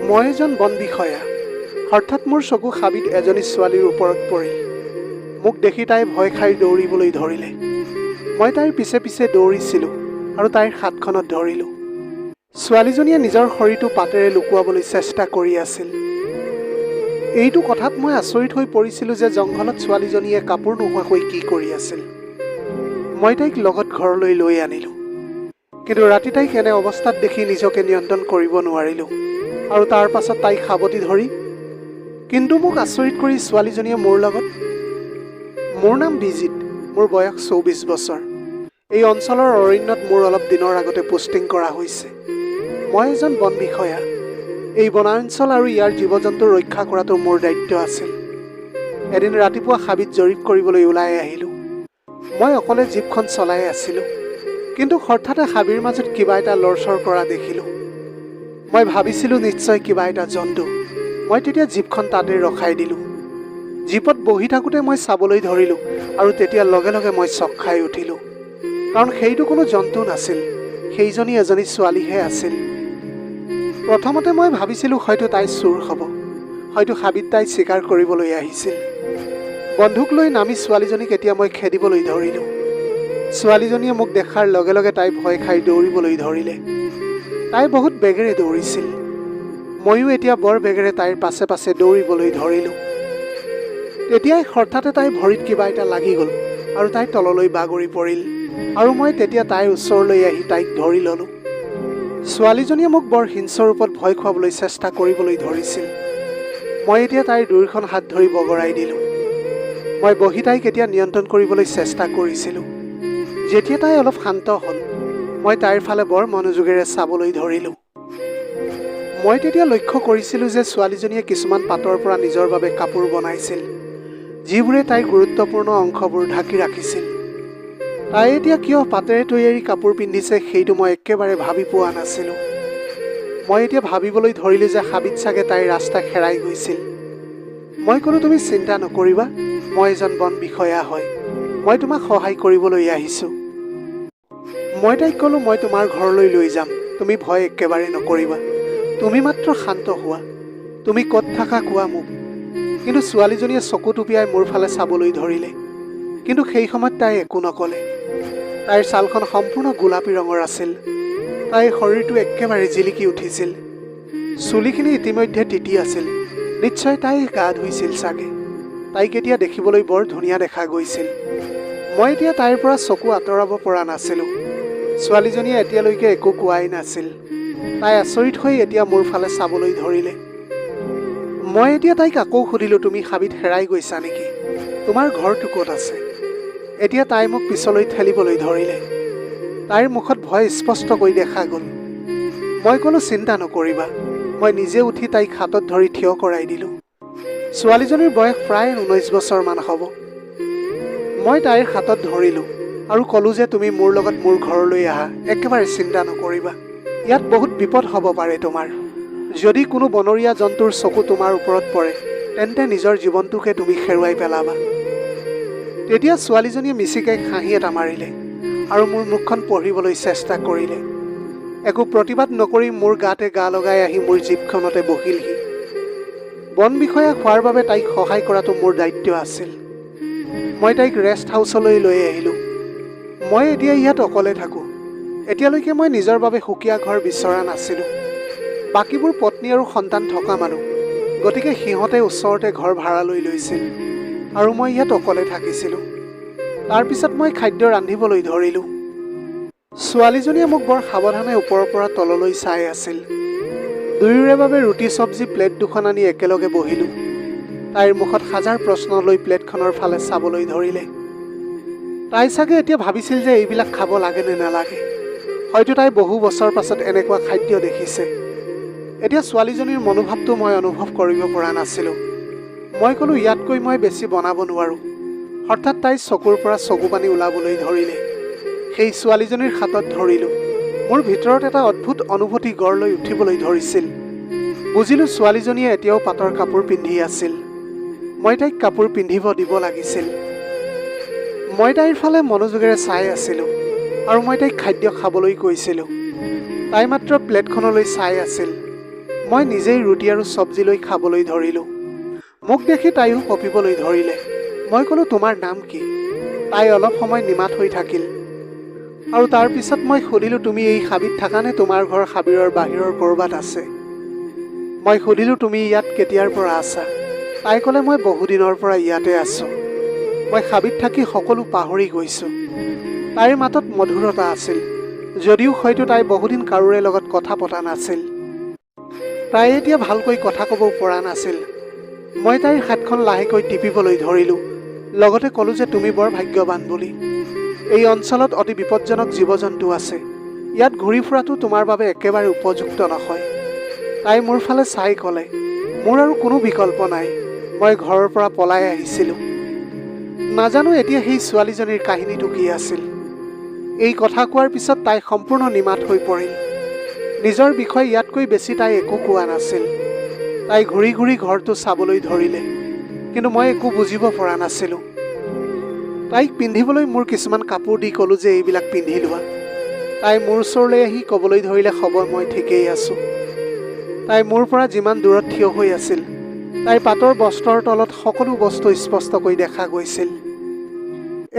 মই এজন বন বিষয়া। হঠাৎ মোৰ চকু হাবিত এজনী ছোৱালীৰ ওপৰত পৰিল মোক দেখি তাই ভয় খাই দৌৰিবলৈ ধৰিলে। মই তাইৰ পিছে পিছে দৌৰিছিলোঁ আৰু তাইৰ হাতখনত ধৰিলোঁ। ছোৱালীজনীয়ে নিজৰ শৰীৰটো পাতেৰে লুকুৱাবলৈ চেষ্টা কৰি আছিল। এইটো কথাত মই আচৰিত হৈ পৰিছিলোঁ যে জংঘলত ছোৱালীজনীয়ে কাপোৰ নোহোৱাকৈ কি কৰি আছিল। মই তাইক লগত ঘৰলৈ লৈ আনিলোঁ। কিন্তু ৰাতি তাইক এনে অৱস্থাত দেখি নিজকে নিয়ন্ত্ৰণ কৰিব নোৱাৰিলোঁ। আৰু তাৰ পাছত তাইক সাৱটি ধৰি, কিন্তু মোক আচৰিত কৰি ছোৱালীজনীয়ে মোৰ লগত, মোৰ নাম বিজিত, মোৰ বয়স চৌবিছ বছৰ। এই অঞ্চলৰ অৰণ্যত মোৰ অলপ দিনৰ আগতে পোষ্টিং কৰা হৈছে। মই এজন বন বিষয়া। এই বনাঞ্চল আৰু ইয়াৰ জীৱ জন্তু ৰক্ষা কৰাটো মোৰ দায়িত্ব আছিল। এদিন ৰাতিপুৱা হাবিত জৰীপ কৰিবলৈ ওলাই আহিলোঁ। মই অকলে জীপখন চলাই আছিলোঁ। কিন্তু হঠাতে হাবিৰ মাজত কিবা এটা লৰচৰ কৰা দেখিলোঁ। মই ভাবিছিলোঁ নিশ্চয় কিবা এটা জন্তু। মই তেতিয়া জীপখন তাতে ৰখাই দিলোঁ। জীপত বহি থাকোঁতে মই চাবলৈ ধৰিলোঁ আৰু তেতিয়া লগে লগে মই চক খাই উঠিলোঁ। কাৰণ সেইটো কোনো জন্তু নাছিল, সেইজনী এজনী ছোৱালীহে আছিল। প্ৰথমতে মই ভাবিছিলোঁ হয়তো তাই চোৰ হ'ব, হয়তো হাবিত তাই চিকাৰ কৰিবলৈ আহিছিল। বন্ধুক লৈ নামি ছোৱালীজনীক এতিয়া মই খেদিবলৈ ধৰিলোঁ। ছোৱালীজনীয়ে মোক দেখাৰ লগে লগে তাই ভয় খাই দৌৰিবলৈ ধৰিলে। তাই বহুত বেগেৰে দৌৰিছিল। ময়ো এতিয়া বৰ বেগেৰে তাইৰ পাছে পাছে দৌৰিবলৈ ধৰিলোঁ। তেতিয়াই হঠাতে তাইৰ ভৰিত কিবা এটা লাগি গ'ল আৰু তাই তললৈ বাগৰি পৰিল আৰু মই তেতিয়া তাইৰ ওচৰলৈ আহি তাইক ধৰি ল'লোঁ। ছোৱালীজনীয়ে মোক বৰ হিংস্ৰ ৰূপত ভয় খুৱাবলৈ চেষ্টা কৰিবলৈ ধৰিছিল। মই এতিয়া তাইৰ দুয়োখন হাত ধৰি বগৰাই দিলোঁ। মই বহি তাইক এতিয়া নিয়ন্ত্ৰণ কৰিবলৈ চেষ্টা কৰিছিলোঁ। যেতিয়া তাই অলপ শান্ত হ'ল মই তাইৰ ফালে বৰ মনোযোগেৰে চাবলৈ ধৰিলোঁ। মই তেতিয়া লক্ষ্য কৰিছিলোঁ যে ছোৱালীজনীয়ে কিছুমান পাতৰ পৰা নিজৰ বাবে কাপোৰ বনাইছিল, যিবোৰে তাইৰ গুৰুত্বপূৰ্ণ অংশবোৰ ঢাকি ৰাখিছিল। তাই এতিয়া কিয় পাতেৰে তৈয়াৰী কাপোৰ পিন্ধিছে সেইটো মই একেবাৰে ভাবি পোৱা নাছিলোঁ। মই এতিয়া ভাবিবলৈ ধৰিলোঁ যে হাবিত চাগে তাইৰ ৰাস্তা হেৰাই গৈছিল। মই ক'লোঁ, তুমি চিন্তা নকৰিবা, মই এজন বন বিষয়া হয়। মই তোমাক সহায় কৰিবলৈ আহিছোঁ। মই তাইক ক'লোঁ মই তোমাৰ ঘৰলৈ লৈ যাম। তুমি ভয় একেবাৰে নকৰিবা। তুমি মাত্ৰ শান্ত হোৱা। তুমি ক'ত থাকা কোৱা মোক? কিন্তু ছোৱালীজনীয়ে চকু টুপিয়াই মোৰ ফালে চাবলৈ ধৰিলে। কিন্তু সেই সময়ত তাই একো নক'লে। তাইৰ ছালখন সম্পূৰ্ণ গোলাপী ৰঙৰ আছিল। তাইৰ শৰীৰটো একেবাৰে জিলিকি উঠিছিল। চুলিখিনি ইতিমধ্যে তিতি আছিল। নিশ্চয় তাই গা ধুইছিল চাগে। তাইক এতিয়া দেখিবলৈ বৰ ধুনীয়া দেখা গৈছিল। মই এতিয়া তাইৰ পৰা চকু আঁতৰাব পৰা নাছিলোঁ। ছোৱালীজনীয়ে এতিয়ালৈকে একো কোৱাই নাছিল। তাই আচৰিত হৈ এতিয়া মোৰ ফালে চাবলৈ ধৰিলে। মই এতিয়া তাইক আকৌ সুধিলোঁ তুমি হাবিত হেৰাই গৈছা নেকি? তোমাৰ ঘৰটো ক'ত আছে? এতিয়া তাই মোক পিছলৈ ঠেলিবলৈ ধৰিলে। তাইৰ মুখত ভয় স্পষ্টকৈ দেখা গ'ল। মই ক'লোঁ চিন্তা নকৰিবা। মই নিজে উঠি তাইক হাতত ধৰি থিয় কৰাই দিলোঁ। ছোৱালীজনীৰ বয়স প্ৰায় ঊনৈছ বছৰমান হ'ব। মই তাইৰ হাতত ধৰিলোঁ। আৰু ক'লোঁ যে তুমি মোৰ লগত মোৰ ঘৰলৈ আহা। একেবাৰে চিন্তা নকৰিবা। ইয়াত বহুত বিপদ হ'ব পাৰে তোমাৰ। যদি কোনো বনৰীয়া জন্তুৰ চকু তোমাৰ ওপৰত পৰে তেন্তে নিজৰ জীৱনটোকে তুমি হেৰুৱাই পেলাবা। তেতিয়া ছোৱালীজনীয়ে মিচিকাই হাঁহি এটা মাৰিলে আৰু মোৰ মুখখন পঢ়িবলৈ চেষ্টা কৰিলে। একো প্ৰতিবাদ নকৰি মোৰ গাতে গা লগাই আহি মোৰ জীপখনতে বহিলহি। বন বিষয়া হোৱাৰ বাবে তাইক সহায় কৰাটো মোৰ দায়িত্ব আছিল। মই তাইক ৰেষ্ট হাউচলৈ লৈ আহিলোঁ। মই এতিয়া ইয়াত অকলে থাকোঁ। এতিয়ালৈকে মই নিজৰ বাবে সুকীয়া ঘৰ বিচৰা নাছিলোঁ। বাকীবোৰ পত্নী আৰু সন্তান থকা মানুহ গতিকে সিহঁতে ওচৰতে ঘৰ ভাড়ালৈ লৈছিল আৰু মই ইয়াত অকলে থাকিছিলোঁ। তাৰপিছত মই খাদ্য ৰান্ধিবলৈ ধৰিলোঁ। ছোৱালীজনীয়ে মোক বৰ সাৱধানে ওপৰৰ পৰা তললৈ চাই আছিল। দুয়োৰে বাবে ৰুটি চব্জি প্লেট দুখন আনি একেলগে বহিলোঁ। তাইৰ মুখত হাজাৰ প্ৰশ্ন লৈ প্লেটখনৰ ফালে চাবলৈ ধৰিলে। তাই চাগে এতিয়া ভাবিছিল যে এইবিলাক খাব লাগে নে নালাগে। হয়তো তাই বহু বছৰ পাছত এনেকুৱা খাদ্য দেখিছে। এতিয়া ছোৱালীজনীৰ মনোভাৱটো মই অনুভৱ কৰিব পৰা নাছিলোঁ। মই ক'লোঁ ইয়াতকৈ মই বেছি বনাব নোৱাৰোঁ। হঠাৎ তাই চকুৰ পৰা চকু পানী ওলাবলৈ ধৰিলে। সেই ছোৱালীজনীৰ হাতত ধৰিলোঁ। মোৰ ভিতৰত এটা অদ্ভুত অনুভূতি গঢ় লৈ উঠিবলৈ ধৰিছিল। বুজিলোঁ ছোৱালীজনীয়ে এতিয়াও পাটৰ কাপোৰ পিন্ধি আছিল। মই তাইক কাপোৰ পিন্ধিব দিব লাগিছিল। মই তাইৰ ফালে মনোযোগেৰে চাই আছিলোঁ আৰু মই তাইক খাদ্য খাবলৈ কৈছিলোঁ। তাই মাত্ৰ প্লেটখনলৈ চাই আছিল। মই নিজেই ৰুটি আৰু চব্জি লৈ খাবলৈ ধৰিলোঁ। মোক দেখি তাইও কঁপিবলৈ ধৰিলে। মই ক'লোঁ তোমাৰ নাম কি? তাই অলপ সময় নিমাত হৈ থাকিল। আৰু তাৰ পিছত মই সুধিলোঁ তুমি এই হাবিত থাকানে তোমাৰ ঘৰ হাবিৰৰ বাহিৰৰ ক'ৰবাত আছে? মই সুধিলোঁ তুমি ইয়াত কেতিয়াৰ পৰা আছা? তাই ক'লে মই বহুদিনৰ পৰা ইয়াতে আছোঁ। মই হাবিত থাকি সকলো পাহৰি গৈছোঁ। তাইৰ মাতত মধুৰতা আছিল যদিও হয়তো তাই বহুদিন কাৰোৰে লগত কথা পতা নাছিল। তাই এতিয়া ভালকৈ কথা ক'ব পৰা নাছিল। মই তাইৰ হাতখন লাহেকৈ টিপিবলৈ ধৰিলোঁ লগতে ক'লোঁ যে তুমি বৰ ভাগ্যৱান বুলি। এই অঞ্চলত অতি বিপদজনক জীৱ জন্তু আছে। ইয়াত ঘূৰি ফুৰাটো তোমাৰ বাবে একেবাৰে উপযুক্ত নহয়। তাই মোৰ ফালে চাই ক'লে মোৰ আৰু কোনো বিকল্প নাই। মই ঘৰৰ পৰা পলাই আহিছিলোঁ। নাজানো এতিয়া সেই ছোৱালীজনীৰ কাহিনীটো কি আছিল। এই কথা কোৱাৰ পিছত তাই সম্পূৰ্ণ নিমাত হৈ পৰিল। নিজৰ বিষয়ে ইয়াতকৈ বেছি তাই একো কোৱা নাছিল। তাই ঘূৰি ঘূৰি ঘৰটো চাবলৈ ধৰিলে কিন্তু মই একো বুজিব পৰা নাছিলোঁ। তাইক পিন্ধিবলৈ মোৰ কিছুমান কাপোৰ দি ক'লোঁ যে এইবিলাক পিন্ধি লোৱা। তাই মোৰ ওচৰলৈ আহি ক'বলৈ ধৰিলে খবৰ মই ঠিকেই আছোঁ। তাই মোৰ পৰা যিমান দূৰত থিয় হৈ আছিল তাইৰ পাতৰ বস্ত্ৰৰ তলত সকলো বস্তু স্পষ্টকৈ দেখা গৈছিল।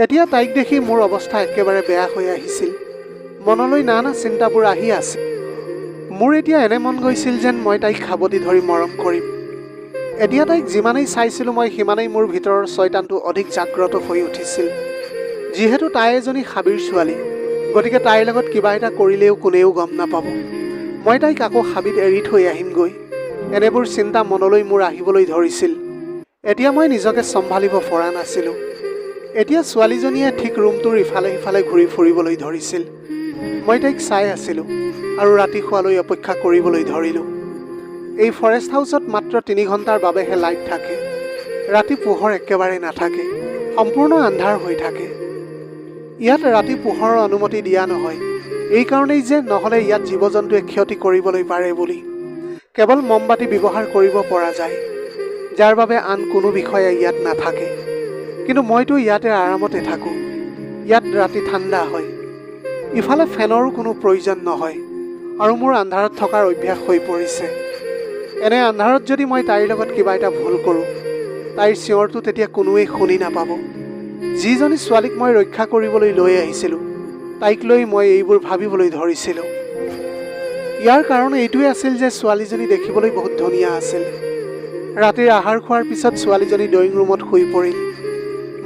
এতিয়া তাইক দেখি মোৰ অৱস্থা একেবাৰে বেয়া হৈ আহিছিল। মনলৈ নানা চিন্তাবোৰ আহি আছে। মোৰ এতিয়া এনে মন গৈছিল যেন মই তাইক সাৱটি ধৰি মৰম কৰিম। এতিয়া তাইক যিমানেই চাইছিলোঁ মই সিমানেই মোৰ ভিতৰৰ ছয়তানটো অধিক জাগ্ৰত হৈ উঠিছিল। যিহেতু তাই এজনী হাবিৰ ছোৱালী গতিকে তাইৰ লগত কিবা এটা কৰিলেও কোনেও গম নাপাব। মই তাইক আকৌ হাবিত এৰি থৈ আহিমগৈ। এনেবোৰ চিন্তা মনলৈ মোৰ আহিবলৈ ধৰিছিল। এতিয়া মই নিজকে চম্ভালিব পৰা নাছিলোঁ। এতিয়া ছোৱালীজনীয়ে ঠিক ৰুমটোৰ ইফালে সিফালে ঘূৰি ফুৰিবলৈ ধৰিছিল। মই তাইক চাই আছিলোঁ আৰু ৰাতি শোৱালৈ অপেক্ষা কৰিবলৈ ধৰিলোঁ। এই ফৰেষ্ট হাউচত মাত্ৰ তিনি ঘণ্টাৰ বাবেহে লাইট থাকে। ৰাতি পোহৰ একেবাৰে নাথাকে সম্পূৰ্ণ আন্ধাৰ হৈ থাকে। ইয়াত ৰাতি পোহৰৰ অনুমতি দিয়া নহয় এইকাৰণেই যে নহ'লে ইয়াত জীৱ জন্তুৱে ক্ষতি কৰিবলৈ পাৰে বুলি। কেৱল মমবাতি ব্যৱহাৰ কৰিব পৰা যায় যাৰ বাবে আন কোনো বিষয়ে ইয়াত নাথাকে। কিন্তু মইতো ইয়াতে আৰামতে থাকোঁ। ইয়াত ৰাতি ঠাণ্ডা হয়। ইফালে ফেনৰো কোনো প্ৰয়োজন নহয় আৰু মোৰ আন্ধাৰত থকাৰ অভ্যাস হৈ পৰিছে। এনে আন্ধাৰত যদি মই তাইৰ লগত কিবা এটা ভুল কৰোঁ তাইৰ চিঞৰটো তেতিয়া কোনোৱেই শুনি নাপাব। যিজনী ছোৱালীক মই ৰক্ষা কৰিবলৈ লৈ আহিছিলোঁ তাইক লৈ মই এইবোৰ ভাবিবলৈ ধৰিছিলোঁ। ইয়াৰ কাৰণ এইটোৱে আছিল যে ছোৱালীজনী দেখিবলৈ বহুত ধুনীয়া আছিল। ৰাতিৰ আহাৰ খোৱাৰ পিছত ছোৱালীজনী ড্ৰয়িং ৰুমত শুই পৰিল।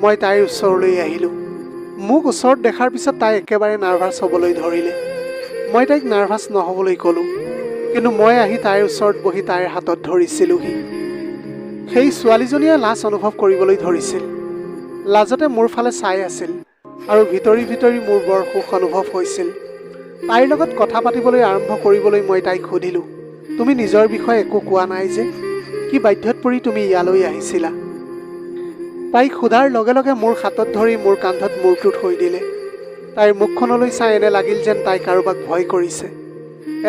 মই তাইৰ ওচৰলৈ আহিলোঁ। মোক ওচৰত দেখাৰ পিছত তাই একেবাৰে নাৰ্ভাছ হ'বলৈ ধৰিলে। মই তাইক নাৰ্ভাছ নহ'বলৈ ক'লোঁ কিন্তু মই আহি তাইৰ ওচৰত বহি তাইৰ হাতত ধৰিছিলোঁহি। সেই ছোৱালীজনীয়ে লাজ অনুভৱ কৰিবলৈ ধৰিছিল। লাজতে মোৰ ফালে চাই আছিল আৰু ভিতৰি ভিতৰি মোৰ বৰ সুখ অনুভৱ হৈছিল। তাইৰ লগত কথা পাতিবলৈ আৰম্ভ কৰিবলৈ মই তাইক সুধিলোঁ তুমি নিজৰ বিষয়ে একো কোৱা নাই যে? কি বাধ্যত পৰি তুমি ইয়ালৈ আহিছিলা? তাইক সোধাৰ লগে লগে মোৰ হাতত ধৰি মোৰ কান্ধত মূৰটো থৈ দিলে। তাইৰ মুখখনলৈ চাই এনে লাগিল যেন তাই কাৰোবাক ভয় কৰিছে।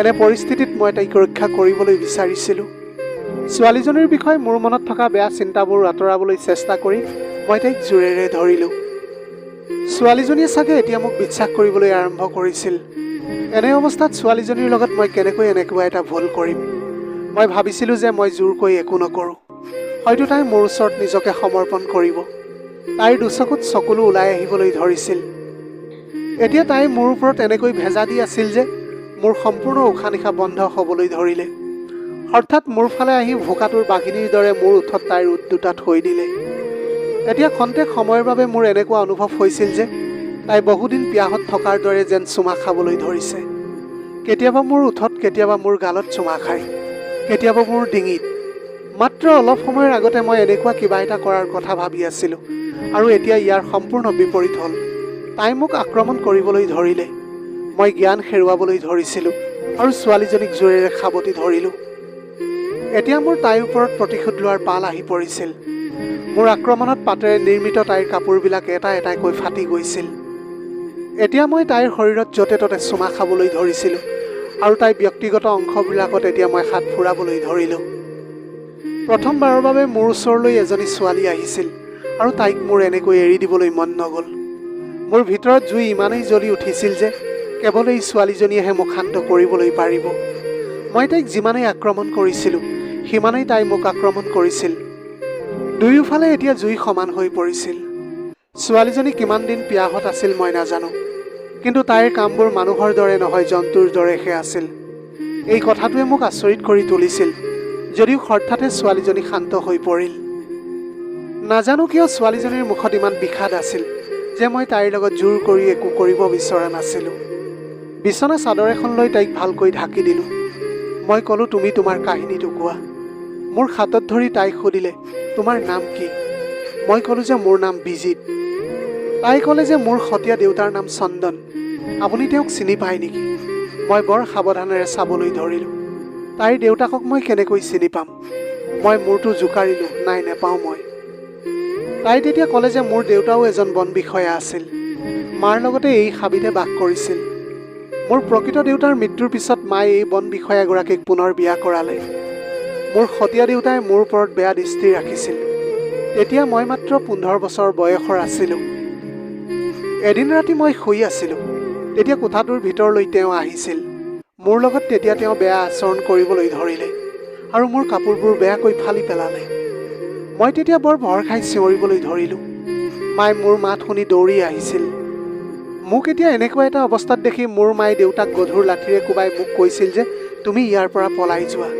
এনে পৰিস্থিতিত মই তাইক ৰক্ষা কৰিবলৈ বিচাৰিছিলোঁ। ছোৱালীজনীৰ বিষয়ে মোৰ মনত থকা বেয়া চিন্তাবোৰ আঁতৰাবলৈ চেষ্টা কৰি মই তাইক জোৰেৰে ধৰিলোঁ। ছোৱালীজনীয়ে চাগে এতিয়া মোক বিশ্বাস কৰিবলৈ আৰম্ভ কৰিছিল। এনে অৱস্থাত ছোৱালীজনীৰ লগত মই কেনেকৈ এনেকুৱা এটা ভুল কৰিম? মই ভাবিছিলোঁ যে মই জোৰকৈ একো নকৰোঁ। হয়তো তাই মোৰ ওচৰত নিজকে সমৰ্পণ কৰিব। তাইৰ দুচকুত চকুলো ওলাই আহিবলৈ ধৰিছিল। এতিয়া তাই মোৰ ওপৰত এনেকৈ ভেজা দি আছিল যে মোৰ সম্পূৰ্ণ উশাহ নিশাহ বন্ধ হ'বলৈ ধৰিলে। হঠাৎ মোৰ ফালে আহি ভোকাটোৰ বাঘিনীৰ দৰে মোৰ ওঠত তাইৰ দুটা থৈ দিলে। এতিয়া খন্তেক সময়ৰ বাবে মোৰ এনেকুৱা অনুভৱ হৈছিল যে তাই বহুদিন পিয়াহত থকাৰ দৰে যেন চুমা খাবলৈ ধৰিছে। কেতিয়াবা মোৰ ওঠত কেতিয়াবা মোৰ গালত চুমা খায়। কেতিয়াবা মোৰ ডিঙিত। মাত্ৰ অলপ সময়ৰ আগতে মই এনেকুৱা কিবা এটা কৰাৰ কথা ভাবি আছিলোঁ। আৰু এতিয়া ইয়াৰ সম্পূৰ্ণ বিপৰীত হ'ল। তাই মোক আক্ৰমণ কৰিবলৈ ধৰিলে। মই জ্ঞান হেৰুৱাবলৈ ধৰিছিলোঁ আৰু ছোৱালীজনীক জোৰেৰে সাৱটি ধৰিলোঁ। এতিয়া মোৰ তাইৰ ওপৰত প্ৰতিশোধ লোৱাৰ পাল আহি পৰিছিল। মোৰ আক্ৰমণত পাতেৰে নিৰ্মিত তাইৰ কাপোৰবিলাক এটা এটাকৈ ফাটি গৈছিল। এতিয়া মই তাইৰ শৰীৰত য'তে ত'তে চুমা খাবলৈ ধৰিছিলোঁ আৰু তাইৰ ব্যক্তিগত অংশবিলাকত এতিয়া মই হাত ফুৰাবলৈ ধৰিলোঁ। প্ৰথমবাৰৰ বাবে মোৰ ওচৰলৈ এজনী ছোৱালী আহিছিল আৰু তাইক মোৰ এনেকৈ এৰি দিবলৈ মন নগ'ল। মোৰ ভিতৰত জুই ইমানেই জ্বলি উঠিছিল যে কেৱল এই ছোৱালীজনীয়েহে মোক শান্ত কৰিবলৈ পাৰিব। মই তাইক যিমানেই আক্ৰমণ কৰিছিলোঁ সিমানেই তাই মোক আক্ৰমণ কৰিছিল। দুয়োফালে এতিয়া জুই সমান হৈ পৰিছিল। ছোৱালীজনী কিমান দিন পিয়াহত আছিল মই নাজানো কিন্তু তাইৰ কামবোৰ মানুহৰ দৰে নহয় জন্তুৰ দৰেহে আছিল। এই কথাটোৱে মোক আচৰিত কৰি তুলিছিল। যদিও হঠাতে ছোৱালীজনী শান্ত হৈ পৰিল। নাজানো কিয় ছোৱালীজনীৰ মুখত ইমান বিষাদ আছিল যে মই তাইৰ লগত জোৰ কৰি একো কৰিব বিচৰা নাছিলোঁ। বিচনা চাদৰ এখন লৈ তাইক ভালকৈ ঢাকি দিলোঁ। মই ক'লোঁ তুমি তোমাৰ কাহিনীটো কোৱা। মোৰ হাতত ধৰি তাইক সুধিলে তোমাৰ নাম কি? মই ক'লোঁ যে মোৰ নাম বিজিত। তাই ক'লে যে মোৰ সতীয়া দেউতাৰ নাম চন্দন। আপুনি তেওঁক চিনি পায় নেকি? মই বৰ সাৱধানেৰে চাবলৈ ধৰিলোঁ। তাইৰ দেউতাকক মই কেনেকৈ চিনি পাম? মই মূৰটো জোকাৰিলোঁ নাই নেপাওঁ মই। তাই তেতিয়া ক'লে যে মোৰ দেউতাও এজন বন বিষয়া আছিল। মাৰ লগতে এই হাবিতে বাস কৰিছিল। মোৰ প্ৰকৃত দেউতাৰ মৃত্যুৰ পিছত মায়ে এই বন বিষয়াগৰাকীক পুনৰ বিয়া কৰালে। মোৰ সতীয়া দেউতাই মোৰ ওপৰত বেয়া দৃষ্টি ৰাখিছিল। তেতিয়া মই মাত্ৰ পোন্ধৰ বছৰ বয়সৰ আছিলোঁ। এদিন ৰাতি মই শুই আছিলোঁ। তেতিয়া কোঠাটোৰ ভিতৰলৈ তেওঁ আহিছিল। মোৰ লগত তেতিয়া তেওঁ বেয়া আচৰণ কৰিবলৈ ধৰিলে আৰু মোৰ কাপোৰবোৰ বেয়াকৈ ফালি পেলালে। মই তেতিয়া বৰ ভৰ খাই চিঞৰিবলৈ ধৰিলোঁ। মায়ে মোৰ মাত শুনি দৌৰি আহিছিল। মোক এতিয়া এনেকুৱা এটা অৱস্থাত দেখি মোৰ মায়ে দেউতাক গধুৰ লাঠিৰে কোবাই মোক কৈছিল যে তুমি ইয়াৰ পৰা পলাই যোৱা।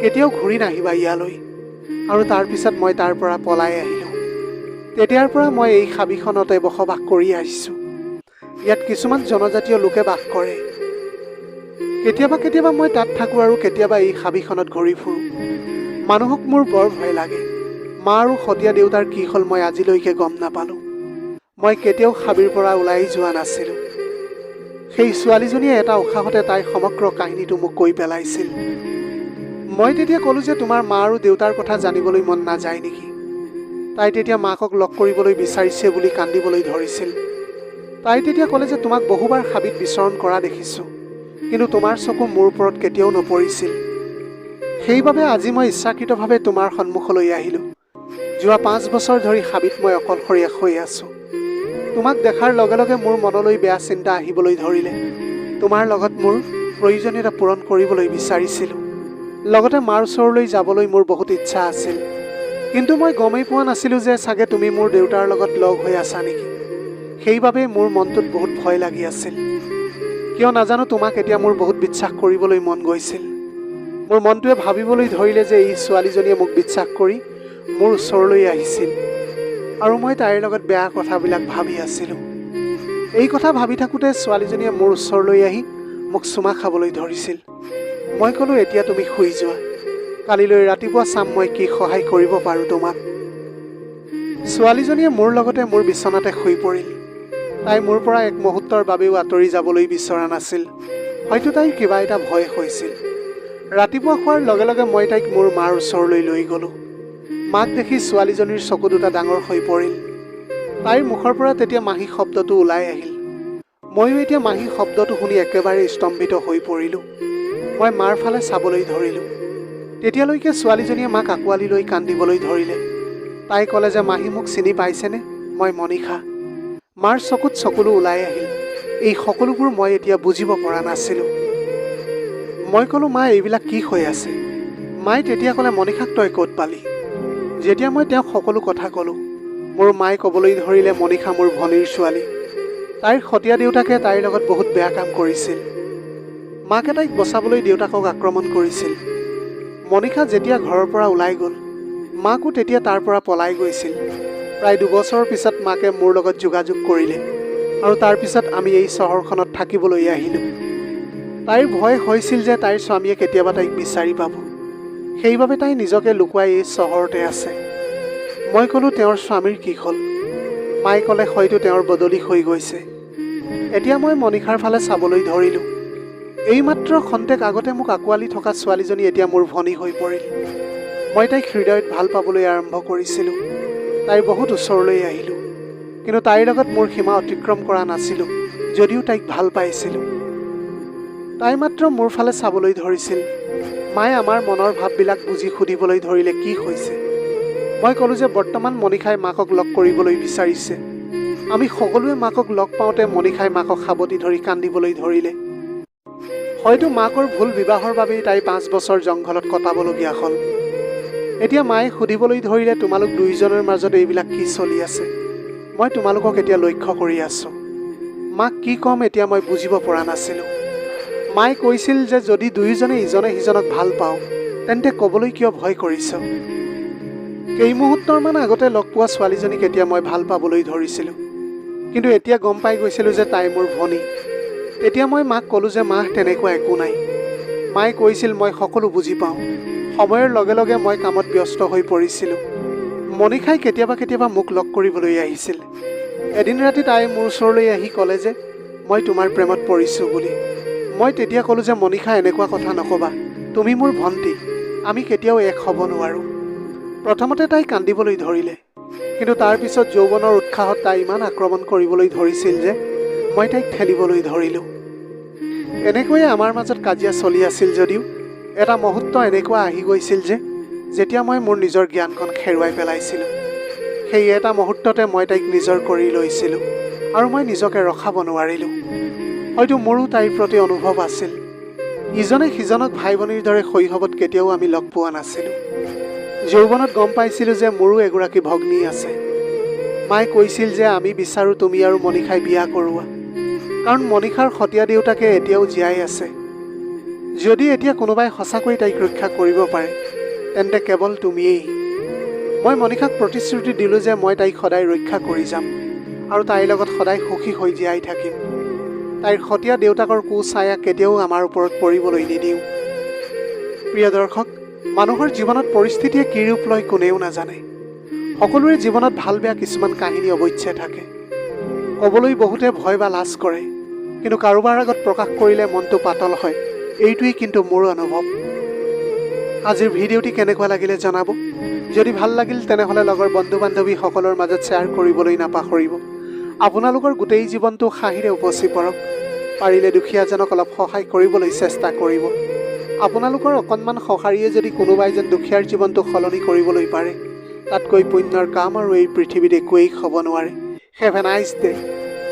কেতিয়াও ঘূৰি নাহিবা ইয়ালৈ। আৰু তাৰপিছত মই তাৰ পৰা পলাই আহিলোঁ। তেতিয়াৰ পৰা মই এই হাবিখনতে বসবাস কৰি আহিছোঁ। ইয়াত কিছুমান জনজাতীয় লোকে বাস কৰে। কেতিয়াবা কেতিয়াবা মই তাত থাকোঁ আৰু কেতিয়াবা এই হাবিখনত ঘূৰি ফুৰোঁ। মানুহক মোৰ বৰ ভয় লাগে। মা আৰু সতীয়া দেউতাৰ কি হ'ল মই আজিলৈকে গম নাপালোঁ। মই কেতিয়াও হাবিৰ পৰা ওলাই যোৱা নাছিলোঁ। সেই ছোৱালীজনীয়ে এটা উশাহতে তাইৰ সমগ্ৰ কাহিনীটো মোক কৈ পেলাইছিল। মই তেতিয়া ক'লোঁ যে তোমাৰ মা আৰু দেউতাৰ কথা জানিবলৈ মন নাযায় নেকি? তাই তেতিয়া মাকক লগ কৰিবলৈ বিচাৰিছে বুলি কান্দিবলৈ ধৰিছিল। তাই তেতিয়া ক'লে যে তোমাক বহুবাৰ হাবিত বিচৰণ কৰা দেখিছোঁ। কিন্তু তোমাৰ চকু মোৰ ওপৰত কেতিয়াও নপৰিছিল। সেইবাবে আজি মই ইচ্ছাকৃতভাৱে তোমাৰ সন্মুখলৈ আহিলোঁ। যোৱা পাঁচ বছৰ ধৰি হাবিত মই অকলশৰীয়া হৈ আছোঁ। তোমাক দেখাৰ লগে লগে মোৰ মনলৈ বেয়া চিন্তা আহিবলৈ ধৰিলে। তোমাৰ লগত মোৰ প্ৰয়োজনীয়তা পূৰণ কৰিবলৈ বিচাৰিছিলোঁ। লগতে মাৰ ওচৰলৈ যাবলৈ মোৰ বহুত ইচ্ছা আছিল। কিন্তু মই গমেই পোৱা নাছিলোঁ যে চাগে তুমি মোৰ দেউতাৰ লগত লগ হৈ আছা নেকি। সেইবাবে মোৰ মনটোত বহুত ভয় লাগি আছিল। কিয় নাজানো তোমাক এতিয়া মোৰ বহুত বিশ্বাস কৰিবলৈ মন গৈছিল। মোৰ মনটোৱে ভাবিবলৈ ধৰিলে যে এই ছোৱালীজনীয়ে মোক বিশ্বাস কৰি মোৰ ওচৰলৈ আহিছিল। আৰু মই তাইৰ লগত বেয়া কথাবিলাক ভাবি আছিলোঁ। এই কথা ভাবি থাকোঁতে ছোৱালীজনীয়ে মোৰ ওচৰলৈ আহি মোক চুমা খাবলৈ ধৰিছিল। মই ক'লোঁ এতিয়া তুমি শুই যোৱা। কালিলৈ ৰাতিপুৱা চাম মই কি সহায় কৰিব পাৰোঁ তোমাক? ছোৱালীজনীয়ে মোৰ লগতে মোৰ বিচনাতে শুই পৰিল। তাই মোৰ পৰা এক মুহূৰ্তৰ বাবেও আঁতৰি যাবলৈ বিচৰা নাছিল। হয়তো তাইৰ কিবা এটা ভয় হৈছিল। ৰাতিপুৱা হোৱাৰ লগে লগে মই তাইক মোৰ মাৰ ওচৰলৈ লৈ গ'লোঁ। মাক দেখি ছোৱালীজনীৰ চকু দুটা ডাঙৰ হৈ পৰিল। তাইৰ মুখৰ পৰা তেতিয়া মাহী শব্দটো ওলাই আহিল। ময়ো এতিয়া মাহী শব্দটো শুনি একেবাৰে স্তম্ভিত হৈ পৰিলোঁ। মই মাৰ ফালে চাবলৈ ধৰিলোঁ। তেতিয়ালৈকে ছোৱালীজনীয়ে মাক আঁকোৱালি লৈ কান্দিবলৈ ধৰিলে। তাই ক'লে যে মাহী মোক চিনি পাইছেনে? মই মনীষা মাৰ চকুত চকুলো ওলাই আহিল। এই সকলোবোৰ মই এতিয়া বুজিব পৰা নাছিলোঁ। মই ক'লোঁ মা এইবিলাক কি হৈ আছে? মায়ে তেতিয়া ক'লে মনীষাক তই ক'ত পালি? যেতিয়া মই তেওঁক সকলো কথা ক'লোঁ মোৰ মায়ে ক'বলৈ ধৰিলে মনীষা মোৰ ভনীৰ ছোৱালী। তাইৰ সতীয়া দেউতাকে তাইৰ লগত বহুত বেয়া কাম কৰিছিল। মাকে তাইক বচাবলৈ দেউতাকক আক্ৰমণ কৰিছিল। মনীষা যেতিয়া ঘৰৰ পৰা ওলাই গ'ল মাকো তেতিয়া তাৰ পৰা পলাই গৈছিল। প্ৰায় দুবছৰৰ পিছত মাকে মোৰ লগত যোগাযোগ কৰিলে আৰু তাৰপিছত আমি এই চহৰখনত থাকিবলৈ আহিলোঁ। তাইৰ ভয় হৈছিল যে তাইৰ স্বামীয়ে কেতিয়াবা তাইক বিচাৰি পাব। সেইবাবে তাই নিজকে লুকুৱাই এই চহৰতে আছে। মই ক'লোঁ তেওঁৰ স্বামীৰ কি হ'ল? মায়ে ক'লে হয়তো তেওঁৰ বদলি হৈ গৈছে। এতিয়া মই মনীষাৰ ফালে চাবলৈ ধৰিলোঁ। এইমাত্ৰ খন্তেক আগতে মোক আঁকোৱালি থকা ছোৱালীজনী এতিয়া মোৰ ভনী হৈ পৰিল। মই তাইক হৃদয়ত ভাল পাবলৈ আৰম্ভ কৰিছিলোঁ। তাইৰ বহুত ওচৰলৈ আহিলোঁ। কিন্তু তাইৰ লগত মোৰ সীমা অতিক্ৰম কৰা নাছিলোঁ যদিও তাইক ভাল পাইছিলোঁ। তাই মাত্ৰ মোৰ ফালে চাবলৈ ধৰিছিল। মায়ে আমাৰ মনৰ ভাৱবিলাক বুজি সুধিবলৈ ধৰিলে কি হৈছে। মই ক'লোঁ যে বৰ্তমান মনীষাই মাকক লগ কৰিবলৈ বিচাৰিছে। আমি সকলোৱে মাকক লগ পাওঁতে মনীষাই মাকক সাৱটি ধৰি কান্দিবলৈ ধৰিলে। হয়তো মাকৰ ভুল বিবাহৰ বাবেই তাই পাঁচ বছৰ জংঘলত কটাবলগীয়া হ'ল। এতিয়া মায়ে সুধিবলৈ ধৰিলে তোমালোক দুয়োজনৰ মাজত এইবিলাক কি চলি আছে? মই তোমালোকক এতিয়া লক্ষ্য কৰি আছোঁ। মাক কি ক'ম এতিয়া মই বুজিব পৰা নাছিলোঁ। মায়ে কৈছিল যে যদি দুয়োজনে ইজনে সিজনক ভাল পাওঁ তেন্তে ক'বলৈ কিয় ভয় কৰিছ? কেইমুহূৰ্তৰমান আগতে লগ পোৱা ছোৱালীজনীক এতিয়া মই ভাল পাবলৈ ধৰিছিলোঁ। কিন্তু এতিয়া গম পাই গৈছিলোঁ যে তাই মোৰ ভনী। তেতিয়া মই মাক ক'লোঁ যে মাহ তেনেকুৱা একো নাই। মায়ে কৈছিল মই সকলো বুজি পাওঁ। সময়ৰ লগে লগে মই কামত ব্যস্ত হৈ পৰিছিলোঁ। মণিষাই কেতিয়াবা কেতিয়াবা মোক লগ কৰিবলৈ আহিছিল। এদিন ৰাতি তাই মোৰ ওচৰলৈ আহি ক'লে যে মই তোমাৰ প্ৰেমত পৰিছোঁ বুলি। মই তেতিয়া ক'লোঁ যে মণিষা এনেকুৱা কথা নক'বা। তুমি মোৰ ভণ্টি। আমি কেতিয়াও এক হ'ব নোৱাৰোঁ। প্ৰথমতে তাই কান্দিবলৈ ধৰিলে। কিন্তু তাৰপিছত যৌৱনৰ উৎসাহত তাই ইমান আক্ৰমণ কৰিবলৈ ধৰিছিল যে মই তাইক ঠেলিবলৈ ধৰিলোঁ। এনেকৈয়ে আমাৰ মাজত কাজিয়া চলি আছিল যদিও এটা মুহূৰ্ত এনেকুৱা আহি গৈছিল যে যেতিয়া মই মোৰ নিজৰ জ্ঞানখন হেৰুৱাই পেলাইছিলোঁ সেই এটা মুহূৰ্ততে মই তাইক নিজৰ কৰি লৈছিলোঁ আৰু মই নিজকে ৰখাব নোৱাৰিলোঁ। হয়তো মোৰো তাইৰ প্ৰতি অনুভৱ আছিল। ইজনে সিজনক ভাই ভনীৰ দৰে শৈশৱত কেতিয়াও আমি লগ পোৱা নাছিলোঁ। যৌৱনত গম পাইছিলোঁ যে মোৰো এগৰাকী ভগ্নী আছে। মায়ে কৈছিল যে আমি বিচাৰোঁ তুমি আৰু মণিষাই বিয়া কৰোৱা। কাৰণ মণিষাৰ সতীয়া দেউতাকে এতিয়াও জীয়াই আছে। যদি এতিয়া কোনোবাই সঁচাকৈ তাইক ৰক্ষা কৰিব পাৰে তেন্তে কেৱল তুমিয়েই। মই মণিষাক প্ৰতিশ্ৰুতি দিলোঁ যে মই তাইক সদায় ৰক্ষা কৰি যাম আৰু তাইৰ লগত সদায় সুখী হৈ জীয়াই থাকিম। তাইৰ সতীয়া দেউতাকৰ কুছায়া কেতিয়াও আমাৰ ওপৰত পৰিবলৈ নিদিওঁ। প্ৰিয় দৰ্শক মানুহৰ জীৱনত পৰিস্থিতিয়ে কি ৰূপ লয় কোনেও নাজানে। সকলোৰে জীৱনত ভাল বেয়া কিছুমান কাহিনী অৱশ্যে থাকে। ক'বলৈ বহুতে ভয় বা লাজ কৰে কিন্তু কাৰোবাৰ আগত প্ৰকাশ কৰিলে মনটো পাতল হয়। এইটোৱেই কিন্তু মোৰ অনুভৱ। আজিৰ ভিডিঅ'টি কেনেকুৱা লাগিলে জনাব? যদি ভাল লাগিল তেনেহ'লে লগৰ বন্ধু বান্ধৱীসকলৰ মাজত শ্বেয়াৰ কৰিবলৈ নাপাহৰিব। আপোনালোকৰ গোটেই জীৱনটো হাঁহিৰে উপচি পৰক। পাৰিলে দুখীয়াজনক অলপ সহায় কৰিবলৈ চেষ্টা কৰিব। আপোনালোকৰ অকণমান সঁহাৰিয়ে যদি কোনোবাই যেন দুখীয়াৰ জীৱনটো সলনি কৰিবলৈ পাৰে তাতকৈ পুণ্যৰ কাম আৰু এই পৃথিৱীত একোৱেই হ'ব নোৱাৰে। Have a nice day